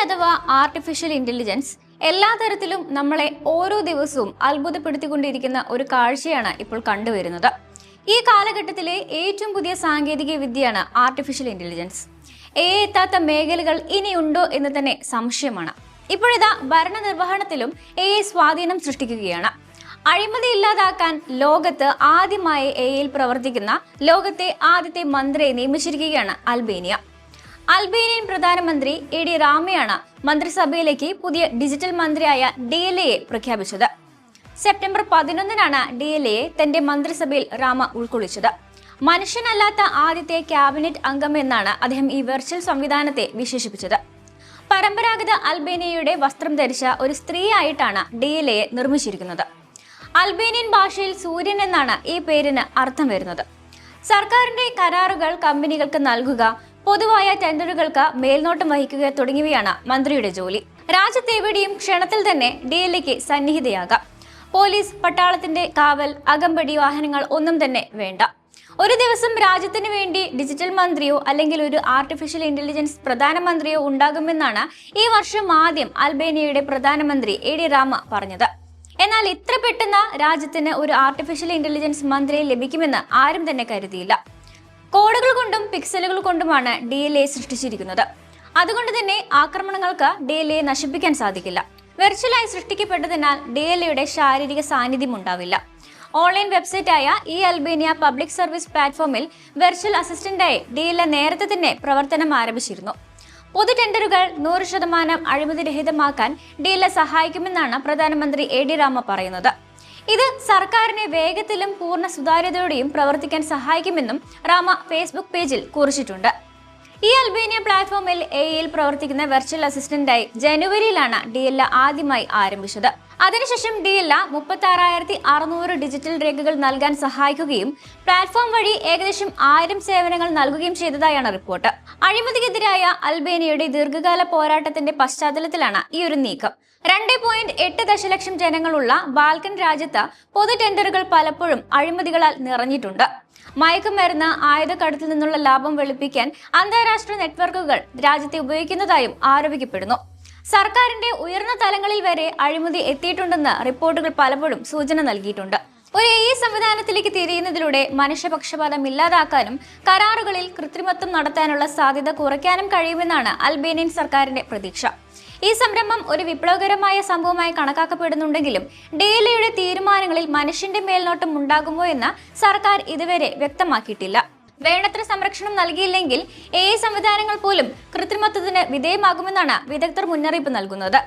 അഥവാ artificial intelligence എല്ലാ തരത്തിലും നമ്മളെ ഓരോ ദിവസവും അത്ഭുതപ്പെടുത്തിക്കൊണ്ടിരിക്കുന്ന ഒരു കാഴ്ചയാണ് ഇപ്പോൾ കണ്ടുവരുന്നത്. ഈ കാലഘട്ടത്തിലെ ഏറ്റവും പുതിയ സാങ്കേതിക വിദ്യയാണ് ആർട്ടിഫിഷ്യൽ ഇന്റലിജൻസ് എ എത്താത്ത മേഖലകൾ ഇനിയുണ്ടോ എന്ന് തന്നെ സംശയമാണ്. ഇപ്പോഴിതാ ഭരണനിർവഹണത്തിലും എ സ്വാധീനം സൃഷ്ടിക്കുകയാണ്. അഴിമതി ഇല്ലാതാക്കാൻ ലോകത്ത് ആദ്യമായി എയിൽ പ്രവർത്തിക്കുന്ന ലോകത്തെ ആദ്യത്തെ മന്ത്രിയെ നിയമിച്ചിരിക്കുകയാണ് അൽബേനിയ. അൽബേനിയൻ പ്രധാനമന്ത്രി എ ഡി റാമയാണ് മന്ത്രിസഭയിലേക്ക് പുതിയ ഡിജിറ്റൽ മന്ത്രിയായ ഡി എൽ എയെ പ്രഖ്യാപിച്ചത്. സെപ്റ്റംബർ പതിനൊന്നിനാണ് ഡി എൽ തന്റെ മന്ത്രിസഭയിൽ റാമ ഉൾക്കൊള്ളിച്ചത്. മനുഷ്യനല്ലാത്ത ആദ്യത്തെ ക്യാബിനറ്റ് അംഗം എന്നാണ് അദ്ദേഹം ഈ വെർച്വൽ സംവിധാനത്തെ വിശേഷിപ്പിച്ചത്. പരമ്പരാഗത അൽബേനിയയുടെ വസ്ത്രം ധരിച്ച ഒരു സ്ത്രീയായിട്ടാണ് ഡി എൽ എയെ നിർമ്മിച്ചിരിക്കുന്നത്. അൽബേനിയൻ ഭാഷയിൽ സൂര്യൻ എന്നാണ് ഈ പേരിന് അർത്ഥം വരുന്നത്. സർക്കാരിന്റെ കരാറുകൾ കമ്പനികൾക്ക് നൽകുക പൊതുവായ ടെൻഡറുകൾക്ക് മേൽനോട്ടം വഹിക്കുക തുടങ്ങിയവയാണ് മന്ത്രിയുടെ ജോലി. രാജ്യത്തെവിടെയും ക്ഷണത്തിൽ തന്നെ ഡി എൽ എക്ക് സന്നിഹിതയാകാം. പോലീസ് പട്ടാളത്തിന്റെ കാവൽ അകമ്പടി വാഹനങ്ങൾ ഒന്നും തന്നെ വേണ്ട. ഒരു ദിവസം രാജ്യത്തിന് വേണ്ടി ഡിജിറ്റൽ മന്ത്രിയോ അല്ലെങ്കിൽ ഒരു ആർട്ടിഫിഷ്യൽ ഇന്റലിജൻസ് പ്രധാനമന്ത്രിയോ ഉണ്ടാകുമെന്നാണ് ഈ വർഷം ആദ്യം അൽബേനിയയുടെ പ്രധാനമന്ത്രി എ ഡി രാമ പറഞ്ഞത്. എന്നാൽ ഇത്ര പെട്ടെന്ന് രാജ്യത്തിന് ഒരു ആർട്ടിഫിഷ്യൽ ഇന്റലിജൻസ് മന്ത്രിയെ ലഭിക്കുമെന്ന് ആരും തന്നെ കരുതിയില്ല. കോഡുകൾ കൊണ്ടും പിക്സലുകൾ കൊണ്ടുമാണ് ഡി എൽ എ സൃഷ്ടിച്ചിരിക്കുന്നത്. അതുകൊണ്ട് തന്നെ ആക്രമണങ്ങൾക്ക് ഡി എൽ എ നശിപ്പിക്കാൻ സാധിക്കില്ല. വെർച്വലായി സൃഷ്ടിക്കപ്പെട്ടതിനാൽ ഡി എൽ എയുടെ ശാരീരിക സാന്നിധ്യം ഉണ്ടാവില്ല. ഓൺലൈൻ വെബ്സൈറ്റായ ഇ അൽബേനിയ പബ്ലിക് സർവീസ് പ്ലാറ്റ്ഫോമിൽ വെർച്വൽ അസിസ്റ്റന്റായി ഡി എൽ എ നേരത്തെ തന്നെ പ്രവർത്തനം ആരംഭിച്ചിരുന്നു. പൊതു ടെൻഡറുകൾ നൂറ് ശതമാനം അഴിമതിരഹിതമാക്കാൻ ഡി എൽ എ സഹായിക്കുമെന്നാണ് പ്രധാനമന്ത്രി എ ഡി രാമ പറയുന്നത്. ഇത് സർക്കാരിനെ വേഗത്തിലും പൂർണ സുതാര്യതയോടെയും പ്രവർത്തിക്കാൻ സഹായിക്കുമെന്നും റാമ ഫേസ്ബുക്ക് പേജിൽ കുറിച്ചിട്ടുണ്ട്. ഈ അൽബേനിയ പ്ലാറ്റ്ഫോമിൽ എയിൽ പ്രവർത്തിക്കുന്ന വെർച്വൽ അസിസ്റ്റന്റായി ജനുവരിയിലാണ് ഡി എൽ ആദ്യമായി ആരംഭിച്ചത്. അതിനുശേഷം ഡി എൽ മുപ്പത്തി ആറായിരത്തി അറുന്നൂറ് ഡിജിറ്റൽ രേഖകൾ നൽകാൻ സഹായിക്കുകയും പ്ലാറ്റ്ഫോം വഴി ഏകദേശം ആയിരം സേവനങ്ങൾ നൽകുകയും ചെയ്തതായാണ് റിപ്പോർട്ട് അഴിമതിക്കെതിരായ അൽബേനിയയുടെ ദീർഘകാല പോരാട്ടത്തിന്റെ പശ്ചാത്തലത്തിലാണ് ഈ ഒരു നീക്കം. രണ്ട് പോയിന്റ് എട്ട് ദശലക്ഷം ജനങ്ങളുള്ള ബാൽക്കൻ രാജ്യത്ത് പൊതു ടെൻഡറുകൾ പലപ്പോഴും അഴിമതികളാൽ നിറഞ്ഞിട്ടുണ്ട്. മയക്കുമരുന്ന് ആയുധക്കടത്തിൽ നിന്നുള്ള ലാഭം വെളുപ്പിക്കാൻ അന്താരാഷ്ട്ര നെറ്റ്വർക്കുകൾ രാജ്യത്തെ ഉപയോഗിക്കുന്നതായും ആരോപിക്കപ്പെടുന്നു. സർക്കാരിന്റെ ഉയർന്ന തലങ്ങളിൽ വരെ അഴിമതി എത്തിയിട്ടുണ്ടെന്ന് റിപ്പോർട്ടുകൾ പലപ്പോഴും സൂചന നൽകിയിട്ടുണ്ട്. ഒരു എ സംവിധാനത്തിലേക്ക് തിരിയുന്നതിലൂടെ മനുഷ്യപക്ഷപാതം ഇല്ലാതാക്കാനും കരാറുകളിൽ കൃത്രിമത്വം നടത്താനുള്ള സാധ്യത കുറയ്ക്കാനും കഴിയുമെന്നാണ് അൽബേനിയൻ സർക്കാരിന്റെ പ്രതീക്ഷ. ഈ സംരംഭം ഒരു വിപ്ലവകരമായ സംഭവമായി കണക്കാക്കപ്പെടുന്നുണ്ടെങ്കിലും ഡെയിലിയുടെ തീരുമാനങ്ങളിൽ മനുഷ്യന്റെ മേൽനോട്ടം ഉണ്ടാകുമോ എന്ന് സർക്കാർ ഇതുവരെ വ്യക്തമാക്കിയിട്ടില്ല. വേണ്ടത്ര സംരക്ഷണം നൽകിയില്ലെങ്കിൽ എ സംവിധാനങ്ങൾ പോലും കൃത്രിമത്വത്തിന് വിധേയമാകുമെന്നാണ് വിദഗ്ധർ മുന്നറിയിപ്പ് നൽകുന്നത്.